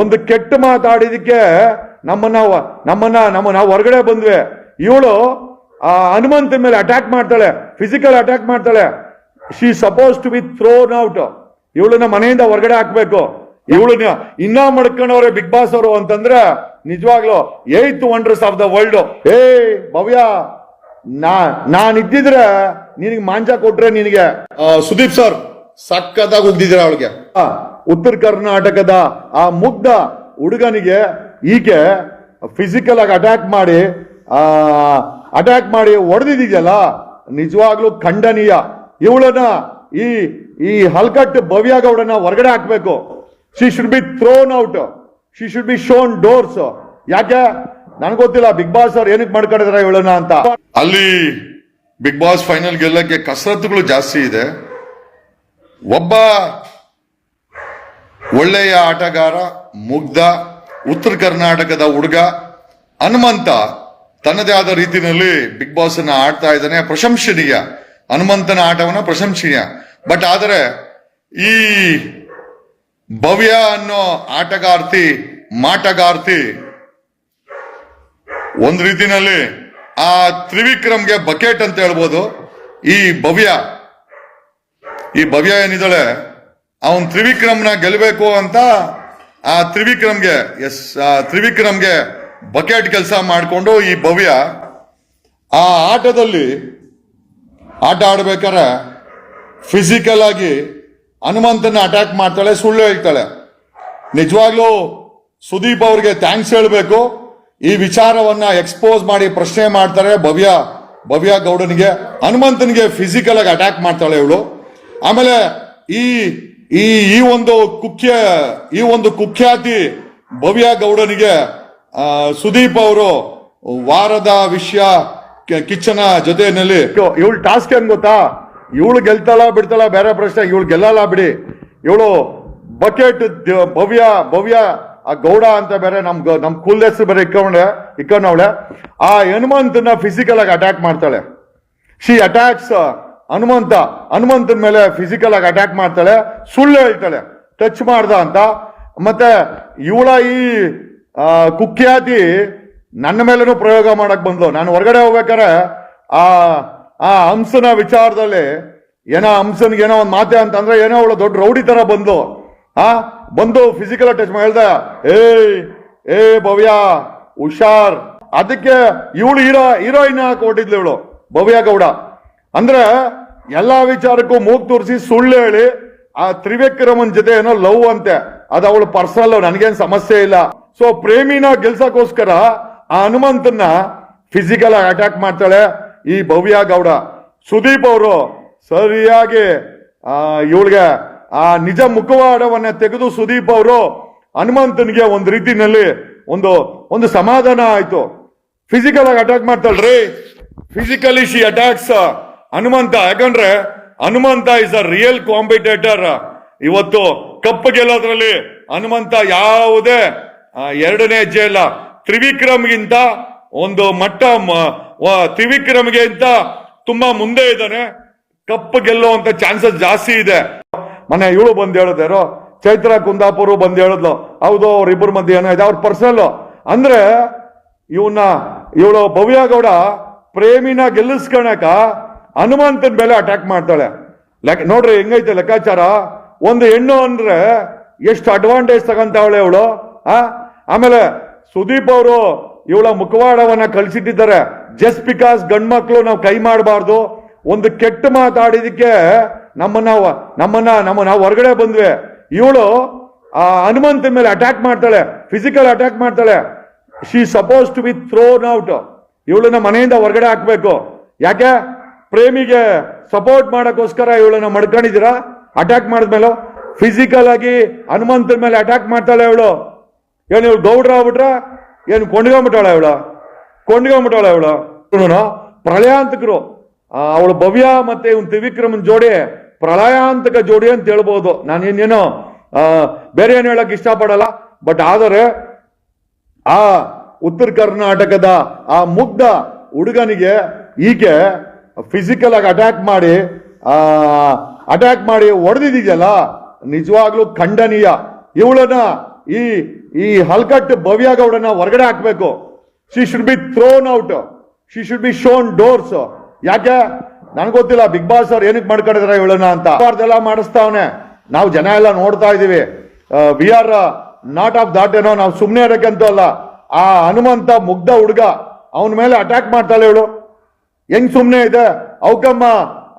ಒಂದು ಕೆಟ್ಟ ಮಾತಾಡಿದಕ್ಕೆ ನಮ್ಮನ್ನ ನಮ್ಮನ್ನ ನಮ್ಮ ನಾವು ಹೊರಗಡೆ ಬಂದ್ವಿ. ಇವಳು ಆ ಹನುಮಂತ ಮೇಲೆ ಅಟ್ಯಾಕ್ ಮಾಡ್ತಾಳೆ ಫಿಸಿಕಲ್ ಅಟ್ಯಾಕ್ ಮಾಡ್ತಾಳೆ. She supposed to be thrown out ಇವಳನ್ನ ಮನೆಯಿಂದ ಹೊರಗಡೆ ಹಾಕ್ಬೇಕು. ಇವಳನ್ನ ಇನ್ನ ಮಡ್ಕೊಂಡವ್ರೆ ಬಿಗ್ ಬಾಸ್ ಅವರು ಅಂತಂದ್ರೆ ನಿಜವಾಗ್ಲು eighth wonders of the world ಏ ಭವ್ಯ ನಾ ನಾನ್ ಇದ್ದಿದ್ರೆ ನಿನಗೆ ಮಾಂಜ ಕೊಟ್ರೆ ನಿನಗೆ. ಸುದೀಪ್ ಸರ್ ಸಕ್ಕತ್ತಾಗಿ ಉಗ್ದಿದ್ದೀರಾ ಅವಳಿಗೆ? ಉತ್ತರ ಕರ್ನಾಟಕದ ಆ ಮುಗ್ಧ ಹುಡುಗನಿಗೆ ಈಕೆ ಫಿಸಿಕಲ್ ಆಗಿ ಅಟ್ಯಾಕ್ ಮಾಡಿ ಅಟ್ಯಾಕ್ ಮಾಡಿ ಹೊಡೆದಿದೆಯಲ್ಲ? ನಿಜವಾಗ್ಲೂ ಖಂಡನೀಯ. ಇವಳನ್ನ ಈ ಈ ಹಲ್ಕಟ್ಟು ಭವ್ಯ ಗೌಡನ ಹೊರಗಡೆ ಹಾಕ್ಬೇಕು. She should be thrown out she should be shown doors ಯಾಕೆ? ನನ್ಗೆ ಗೊತ್ತಿಲ್ಲ. ಬಿಗ್ ಬಾಸ್ ಅವ್ರು ಏನಕ್ಕೆ ಮಾಡ್ಕೊಂಡಿದಾರೆ ಇವಳನ್ನ ಅಂತ. ಅಲ್ಲಿ ಬಿಗ್ ಬಾಸ್ ಫೈನಲ್ ಗೆಲ್ಲಕ್ಕೆ ಕಸರತ್ತುಗಳು ಜಾಸ್ತಿ ಇದೆ. ಒಬ್ಬ ಒಳ್ಳೆಯ ಆಟಗಾರ, ಮುಗ್ಧ, ಉತ್ತರ ಕರ್ನಾಟಕದ ಹುಡುಗ ಹನುಮಂತ ತನ್ನದೇ ಆದ ರೀತಿಯಲ್ಲಿ ಬಿಗ್ ಬಾಸ್ ಅನ್ನ ಆಡ್ತಾ ಇದ್ದಾನೆ. ಪ್ರಶಂಸನೀಯ. ಹನುಮಂತನ ಆಟವನ್ನ ಪ್ರಶಂಸನೀಯ. ಬಟ್ ಆದರೆ ಈ ಭವ್ಯ ಅನ್ನೋ ಆಟಗಾರ್ತಿ, ಮಾಟಗಾರ್ತಿ ಒಂದು ರೀತಿನಲ್ಲಿ ಆ ತ್ರಿವಿಕ್ರಮ್ಗೆ ಬಕೆಟ್ ಅಂತ ಹೇಳ್ಬೋದು. ಈ ಭವ್ಯ ಈ ಭವ್ಯ ಏನಿದ್ದಾಳೆ ಅವನ್ ತ್ರಿವಿಕ್ರಮ್ನ ಗೆಲ್ಲಬೇಕು ಅಂತ ಆ ತ್ರಿವಿಕ್ರಮ್ಗೆ, ಎಸ್, ಆ ತ್ರಿವಿಕ್ರಮ್ಗೆ ಬಕೆಟ್ ಕೆಲಸ ಮಾಡಿಕೊಂಡು ಈ ಭವ್ಯ ಆ ಆಟದಲ್ಲಿ ಆಟ ಆಡ್ಬೇಕಾರೆ ಫಿಸಿಕಲ್ ಆಗಿ ಹನುಮಂತನ ಅಟ್ಯಾಕ್ ಮಾಡ್ತಾಳೆ, ಸುಳ್ಳು ಹೇಳ್ತಾಳೆ. ನಿಜವಾಗ್ಲೂ ಸುದೀಪ್ ಅವ್ರಿಗೆ ಥ್ಯಾಂಕ್ಸ್ ಹೇಳಬೇಕು. ಈ ವಿಚಾರವನ್ನ ಎಕ್ಸ್ಪೋಸ್ ಮಾಡಿ ಪ್ರಶ್ನೆ ಮಾಡ್ತಾರೆ ಭವ್ಯ ಭವ್ಯ ಗೌಡನಿಗೆ. ಹನುಮಂತನಿಗೆ ಫಿಸಿಕಲ್ ಆಗಿ ಅಟ್ಯಾಕ್ ಮಾಡ್ತಾಳೆ ಇವಳು. ಆಮೇಲೆ ಈ ಈ ಈ ಒಂದು ಕುಖ್ಯ, ಈ ಒಂದು ಕುಖ್ಯಾತಿ ಭವ್ಯ ಗೌಡನಿಗೆ ಸುದೀಪ್ ಅವರು ವಾರದ ವಿಷಯ ಕಿಚ್ಚನ ಜೊತೆಯಲ್ಲಿ. ಇವಳು ಟಾಸ್ಕ್ ಏನ್ ಗೊತ್ತಾ? ಇವಳು ಗೆಲ್ತಾಳ ಬಿಡ್ತಾಳ, ಬೇರೆ ಪ್ರಶ್ನೆ, ಇವಳು ಗೆಲ್ಲಲ್ಲ ಬಿಡಿ. ಇವಳು ಬಕೆಟ್ ಭವ್ಯ ಭವ್ಯ, ಆ ಗೌಡ ಅಂತ ಬೇರೆ ನಮ್ ನಮ್ ಕುಲ್ ಹೆಸರು ಬೇರೆ ಇಕ್ಕೊಂಡೆ, ಇಕ್ಕೊಂಡವಳೆ. ಆ ಹನುಮಂತನ ಫಿಸಿಕಲ್ ಆಗಿ ಅಟ್ಯಾಕ್ ಮಾಡ್ತಾಳೆ. ಶಿ ಅಟ್ಯಾಕ್ಸ್ ಹನುಮಂತ, ಹನುಮಂತನ ಮೇಲೆ ಫಿಸಿಕಲ್ ಆಗಿ ಅಟ್ಯಾಕ್ ಮಾಡ್ತಾಳೆ, ಸುಳ್ಳು ಹೇಳ್ತಾಳೆ. ಟಚ್ ಮಾಡ್ದ ಅಂತ. ಮತ್ತೆ ಇವಳ ಈ ಕುಖ್ಯಾತಿ ನನ್ನ ಮೇಲೇನು ಪ್ರಯೋಗ ಮಾಡಕ್ ಬಂದ್ಲು. ನಾನು ಹೊರಗಡೆ ಹೋಗ್ಬೇಕಾರೆ ಆ ಆ ಹಂಸನ ವಿಚಾರದಲ್ಲಿ ಏನೋ ಹಂಸನ್ಗೆ ಏನೋ ಒಂದು ಮಾತೆ ಅಂತಂದ್ರೆ ಏನೋ ಅವಳು ದೊಡ್ಡ ರೌಡಿ ತರ ಬಂದು ಆ, ಬಂದು ಫಿಸಿಕಲ್ ಟಚ್ ಹೇಳ್ದ, ಏಯ್, ಏ ಭವ್ಯ, ಹುಷಾರ್. ಅದಕ್ಕೆ ಇವಳು ಹೀರೋ, ಹೀರೋಯಿನ್ ಕೊಟ್ಟಿದ್ಲು ಇವಳು, ಭವ್ಯ ಗೌಡ. ಅಂದ್ರೆ ಎಲ್ಲಾ ವಿಚಾರಕ್ಕೂ ಮೂಗ್ ತೋರಿಸಿ ಸುಳ್ಳು ಹೇಳಿ, ಆ ತ್ರಿವಿಕ್ರಮನ್ ಜೊತೆ ಏನೋ ಲವ್ ಅಂತೆ. ಅದು ಅವಳು ಪರ್ಸನಲ್ ನನಗೇನ್ ಸಮಸ್ಯೆ ಇಲ್ಲ. ಸೊ ಪ್ರೇಮಿನ ಗೆಲ್ಸಕ್ಕೋಸ್ಕರ ಆ ಹನುಮಂತನ್ನ ಫಿಸಿಕಲ್ ಆಗಿ ಅಟ್ಯಾಕ್ ಮಾಡ್ತಾಳೆ ಈ ಭವ್ಯ ಗೌಡ. ಸುದೀಪ್ ಅವರು ಸರಿಯಾಗಿ, ಆ, ಇವಳಿಗೆ ಆ ನಿಜ ಮುಖವಾಡವನ್ನ ತೆಗೆದು ಸುದೀಪ್ ಅವರು ಹನುಮಂತನಿಗೆ ಒಂದು ರೀತಿನಲ್ಲಿ ಒಂದು ಒಂದು ಸಮಾಧಾನ ಆಯ್ತು. ಫಿಸಿಕಲ್ ಆಗಿ ಅಟ್ಯಾಕ್ ಮಾಡ್ತಾಳ್ರಿ ಫಿಸಿಕಲಿ ಶಿ ಅಟ್ಯಾಕ್ಸ್ ಹನುಮಂತ, ಯಾಕಂದ್ರೆ Hanumantha is a real competitor ಇವತ್ತು ಕಪ್ ಗೆಲ್ಲೋದ್ರಲ್ಲಿ ಹನುಮಂತ ಯಾವುದೇ ಎರಡನೇ ಹೆಜ್ಜೆ ಇಲ್ಲ ತ್ರಿವಿಕ್ರಮ್ಗಿಂತ ಒಂದು ಮಟ್ಟ ವ- ತ್ರಿವಿಕ್ರಮ್ಗಿಂತ ತುಂಬಾ ಮುಂದೆ ಇದ್ದಾನೆ. ಕಪ್ ಗೆಲ್ಲುವಂತ ಚಾನ್ಸಸ್ ಜಾಸ್ತಿ ಇದೆ. ಮನೆ ಇವಳು ಬಂದ್ ಹೇಳಿದ್ರು ಚೈತ್ರ ಕುಂದಾಪುರ ಬಂದ್ ಹೇಳಿದ್ಲು. ಹೌದು ಅವ್ರಿಬ್ಬರ ಮಧ್ಯೆ ಏನೋ ಇದೆ. ಅವ್ರ ಪರ್ಸನಲ್ ಅಂದ್ರೆ ಇವನ್ನ, ಇವಳು ಭವ್ಯ ಗೌಡ ಪ್ರೇಮಿನ ಗೆಲ್ಲಿಸ್ಕೊಳಕ ಹನುಮಂತನ ಮೇಲೆ ಅಟ್ಯಾಕ್ ಮಾಡ್ತಾಳೆ. ನೋಡ್ರಿ, ಹೆಂಗೈತೆ ಲೆಕ್ಕಾಚಾರ? ಒಂದು ಹೆಣ್ಣು ಅಂದ್ರೆ ಎಷ್ಟು ಅಡ್ವಾಂಟೇಜ್ ತಗೊಂತಾವಳೆ ಇವಳು? ಆ? ಆಮೇಲೆ ಸುದೀಪ್ ಅವರು ಇವಳ ಮುಖವಾಡವನ್ನ ಕಳ್ಸಿಟ್ಟಿದ್ದಾರೆ. ಜಸ್ಟ್ ಬಿಕಾಸ್ ಗಂಡ್ಮಕ್ಳು ನಾವು ಕೈ ಮಾಡಬಾರ್ದು. ಒಂದು ಕೆಟ್ಟ ಮಾತಾಡಿದಕ್ಕೆ ನಮ್ಮನ್ನ ನಮ್ಮನ್ನ ನಮ್ಮ ನಾವು ಹೊರಗಡೆ ಬಂದ್ವಿ. ಇವಳು ಆ ಹನುಮಂತನ ಮೇಲೆ ಅಟ್ಯಾಕ್ ಮಾಡ್ತಾಳೆ. ಫಿಸಿಕಲ್ ಅಟ್ಯಾಕ್ ಮಾಡ್ತಾಳೆ. She supposed to be thrown out ಇವಳನ್ನ ಮನೆಯಿಂದ ಹೊರಗಡೆ ಹಾಕ್ಬೇಕು. ಯಾಕೆ? ಪ್ರೇಮಿಗೆ ಸಪೋರ್ಟ್ ಮಾಡೋಕ್ಕೋಸ್ಕರ ಇವಳನ್ನ ಮಡ್ಕೊಂಡಿದ್ದೀರಾ? ಅಟ್ಯಾಕ್ ಮಾಡಿದ್ಮೇಲೆ? ಫಿಸಿಕಲ್ ಆಗಿ ಹನುಮಂತನ ಮೇಲೆ ಅಟ್ಯಾಕ್ ಮಾಡ್ತಾಳೆ ಇವಳು. ಏನು ಇವಳು ಗೌಡ್ರ ಆಗ್ಬಿಟ್ರ? ಏನು ಕೊಂಡ್ಕೊಂಬಿಟ್ಟಾಳ ಇವಳು? ಕೊಂಡ್ಕೊಂಬಿಟ್ಟಾಳ ಇವಳು. ಪ್ರಳಯಾಂತಕರು. ಅವಳು ಭವ್ಯ ಮತ್ತೆ ಇವನ್ ತ್ರಿವಿಕ್ರಮನ್ ಜೋಡಿ ಪ್ರಳಯಾಂತಕ ಜೋಡಿ ಅಂತ ಹೇಳ್ಬೋದು. ನಾನು ಇನ್ನೇನೋ ಬೇರೆ ಏನು ಹೇಳಕ್ ಇಷ್ಟಪಡಲ್ಲ. ಬಟ್ ಆದರೆ, ಆ ಉತ್ತರ ಕರ್ನಾಟಕದ ಆ ಮುಗ್ಧ ಹುಡುಗನಿಗೆ ಈಕೆ ಫಿಸಿಕಲ್ ಆಗಿ ಅಟ್ಯಾಕ್ ಮಾಡಿ ಅಟ್ಯಾಕ್ ಮಾಡಿ ಹೊಡೆದಿದೆಯಲ್ಲ, ನಿಜವಾಗ್ಲೂ ಖಂಡನೀಯ. ಇವಳನ್ನ ಈ ಈ ಹಲ್ಕಟ್ ಭವ್ಯಗೌಡನ ಹೊರಗಡೆ ಹಾಕ್ಬೇಕು. She should be thrown out she should be shown doors ಯಾಕೆ? ನನ್ಗೆ ಗೊತ್ತಿಲ್ಲ ಬಿಗ್ ಬಾಸ್ ಅವ್ರು ಏನಕ್ಕೆ ಮಾಡ್ಕೊಂಡಿದಾರೆ ಇವಳನ್ನ ಅಂತ. ಮಾಡಿಸ್ತಾವನೆ. ನಾವು ಜನ ಎಲ್ಲ ನೋಡ್ತಾ ಇದೀವಿ. We are not of that ಏನೋ ನಾವು ಸುಮ್ಮನೆ ಅಂತ ಅಲ್ಲ. ಆ ಹನುಮಂತ ಮುಗ್ಧ ಹುಡುಗ, ಅವನ ಮೇಲೆ ಅಟ್ಯಾಕ್ ಮಾಡ್ತಾಳೆ ಇವಳು. ಹೆಂಗ್ ಸುಮ್ನೆ ಇದೆ? ಅವಕಮ್ಮ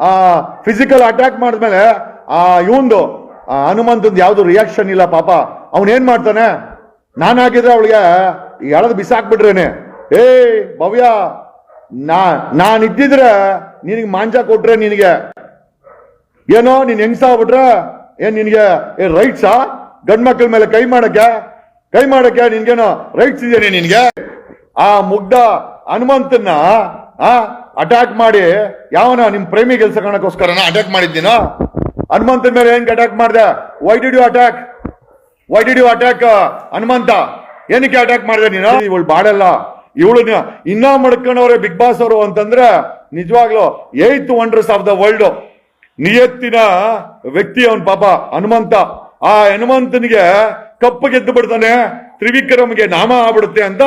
ಆ ಫಿಸಿಕಲ್ ಅಟ್ಯಾಕ್ ಮಾಡಿದ್ಮೇಲೆ, ಆ, ಇವಂದು ಹನುಮಂತಂದು ಯಾವುದು ರಿಯಾಕ್ಷನ್ ಇಲ್ಲ ಪಾಪ. ಅವನ್ ಏನ್ ಮಾಡ್ತಾನೆ? ಹಾಕಿದ್ರೆ ಅವಳಿಗೆ ಎಳದ್ ಬಿಸಾಕ್ಬಿಟ್ರೇನೆ. ಏ ಭವ್ಯ, ನಾ ನಾನು ಇದ್ದಿದ್ರೆ ನಿನಗೆ ಮಾಂಜ ಕೊಟ್ರೆ ನಿನಗೆ. ಏನೋ, ನೀನ್ ಹೆಂಗ್ಸ ಆಗ್ಬಿಟ್ರೆ? ಏನ್ ನಿನಗೆ, ಏ ರೈಟ್ಸಾ ಗಂಡ್ ಮಕ್ಳ ಮೇಲೆ ಕೈ ಮಾಡಕ್ಕೆ? ಕೈ ಮಾಡಕ್ಕೆ ನಿನ್ಗೇನೋ ರೈಟ್ಸ್ ಇದೆಯೇ ನಿನ್ಗೆ? ಆ ಮುಗ್ಧ ಹನುಮಂತನ್ನ, ಆ ಅಟ್ಯಾಕ್ ಮಾಡಿ, ಯಾವನ, ನಿಮ್ ಪ್ರೇಮಿ ಗೆಲ್ಸಕೋಣಕ್ಕೋಸ್ಕರನ ಅಟ್ಯಾಕ್ ಮಾಡಿದ್ದೀನೋ ಹನುಮಂತನ ಮೇಲೆ ಹೆಂಗ್ ಅಟ್ಯಾಕ್ ಮಾಡಿದೆ? Why did you attack why did you attack Hanumantha? ಏನಕ್ಕೆ ಅಟ್ಯಾಕ್ ಮಾಡಿದೆ ನೀನು? ಇವಳು ಬಾಡಲ್ಲ ಇವಳು ಇನ್ನ ಮಡ್ಕೊಂಡವ್ರೆ ಬಿಗ್ ಬಾಸ್ ಅವರು ಅಂತಂದ್ರೆ, ನಿಜವಾಗ್ಲು eighth wonders of the world ನಿಯತ್ತಿನ ವ್ಯಕ್ತಿ ಅವನ್ ಪಾಪ, ಹನುಮಂತ. ಆ ಹನುಮಂತನಿಗೆ ಕಪ್ಪು ಗೆದ್ದು ಬಿಡ್ತಾನೆ, ತ್ರಿವಿಕ್ರಮ್ಗೆ ನಾಮ ಆಗ್ಬಿಡುತ್ತೆ ಅಂತ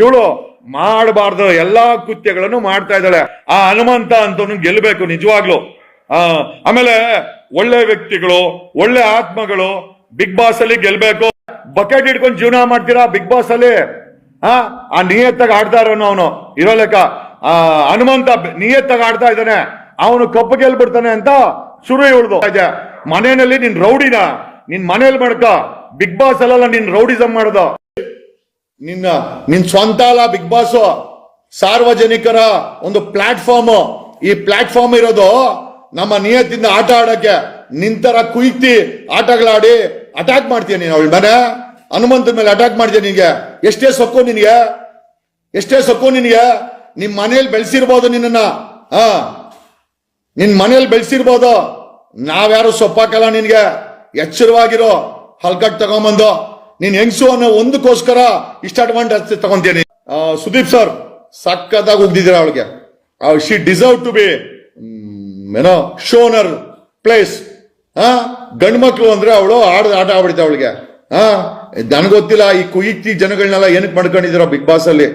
ಇವಳು ಮಾಡಬಾರ್ದು, ಎಲ್ಲಾ ಕೃತ್ಯಗಳನ್ನು ಮಾಡ್ತಾ ಇದ್ದಾಳೆ. ಆ ಹನುಮಂತ ಅಂತವನು ಗೆಲ್ಲಬೇಕು ನಿಜವಾಗ್ಲು. ಆ, ಆಮೇಲೆ ಒಳ್ಳೆ ವ್ಯಕ್ತಿಗಳು, ಒಳ್ಳೆ ಆತ್ಮಗಳು ಬಿಗ್ ಬಾಸ್ ಅಲ್ಲಿ ಗೆಲ್ಬೇಕು. ಬಕೆಟ್ ಹಿಡ್ಕೊಂಡು ಜೀವನ ಮಾಡ್ತೀರಾ ಬಿಗ್ ಬಾಸ್ ಅಲ್ಲಿ? ಆ ಆ ನಿಯತ್ತಾಗ ಆಡ್ತಾ ಇರೋನು ಅವನು. ಇರೋ ಲೆಕ್ಕ. ಆ, ಹನುಮಂತ ನಿಯತ್ತಾಗ ಆಡ್ತಾ ಇದ್ದಾನೆ. ಅವನು ಕಪ್ಪು ಗೆಲ್ಬಿಡ್ತಾನೆ ಅಂತ ಶುರು ಇವಳ್ದು. ಮನೆಯಲ್ಲಿ ನಿನ್ ರೌಡಿನ, ನಿನ್ ಮನೇಲಿ ಮಾಡ್ಕ. ಬಿಗ್ ಬಾಸ್ ಅಲ್ಲ ನಿನ್ ರೌಡಿಸಮ್ ಮಾಡ್ದ. ನಿನ್ನ, ನಿನ್ ಸ್ವಂತ ಅಲ್ಲ ಬಿಗ್ ಬಾಸ್ ಸಾರ್ವಜನಿಕರ ಒಂದು ಪ್ಲಾಟ್ಫಾರ್ಮ್ ಈ ಪ್ಲಾಟ್ಫಾರ್ಮ್ ಇರೋದು ನಮ್ಮ ನಿಯತ್ತಿಂದ ಆಟ ಆಡಕ್ಕೆ. ನಿಂತರ ಕುಯ್ತಿ ಆಟಗಳಾಡಿ ಅಟ್ಯಾಕ್ ಮಾಡ್ತೀಯ ನೀನು ಅವಳ ಮನೆ ಹನುಮಂತನ ಮೇಲೆ ಅಟ್ಯಾಕ್ ಮಾಡ್ತೀಯ ನಿನಗೆ? ಎಷ್ಟೇ ಸೊಕ್ಕು ನಿನಗೆ? ಎಷ್ಟೇ ಸೊಕ್ಕು ನಿನಗೆ? ನಿಮ್ ಮನೇಲಿ ಬೆಳೆಸಿರ್ಬೋದು ನಿನ್ನ ಹಾ. ನಿನ್ ಮನೇಲಿ ಬೆಳೆಸಿರ್ಬೋದು. ನಾವ್ಯಾರು ಸೊಪ್ಪಾಕಲ್ಲ ನಿನ್ಗೆ? ಎಚ್ಚರವಾಗಿರೋ ಹಲ್ಕಟ್ ತಗೊಂಬಂದು. ನೀನ್ ಹೆಂಗ್ಸು ಅನ್ನೋ ಒಂದಕ್ಕೋಸ್ಕರ ಇಷ್ಟ ಅಡ್ವಾಂಟೇಜ್ ತಗೊಂತೀನಿ ಸುದೀಪ್ ಸರ್, ಸಕ್ಕತ್ತಾಗಿ ಹೋಗ್ದಿದ್ದೀರ ಅವಳಿಗೆ. ಶಿ ಡಿಸರ್ವ್ ಟು ಬಿ ಏನೋ ಶೋನರ್ ಪ್ಲೇಸ್ ಹಾ ಗಂಡು ಮಕ್ಳು ಅಂದ್ರೆ ಅವಳು ಆಡ ಆಟ ಆಡ್ಬಿಡ್ತಾಳೆ ಅವಳಿಗೆ. ಹಾ ನನಗೊತ್ತಿಲ್ಲ ಈ ಕುಯಿತಿ ಜನಗಳನ್ನೆಲ್ಲ ಏನಕ್ಕೆ ಮಾಡ್ಕೊಂಡಿದ್ದೀರ ಬಿಗ್ ಬಾಸ್ ಅಲ್ಲಿ.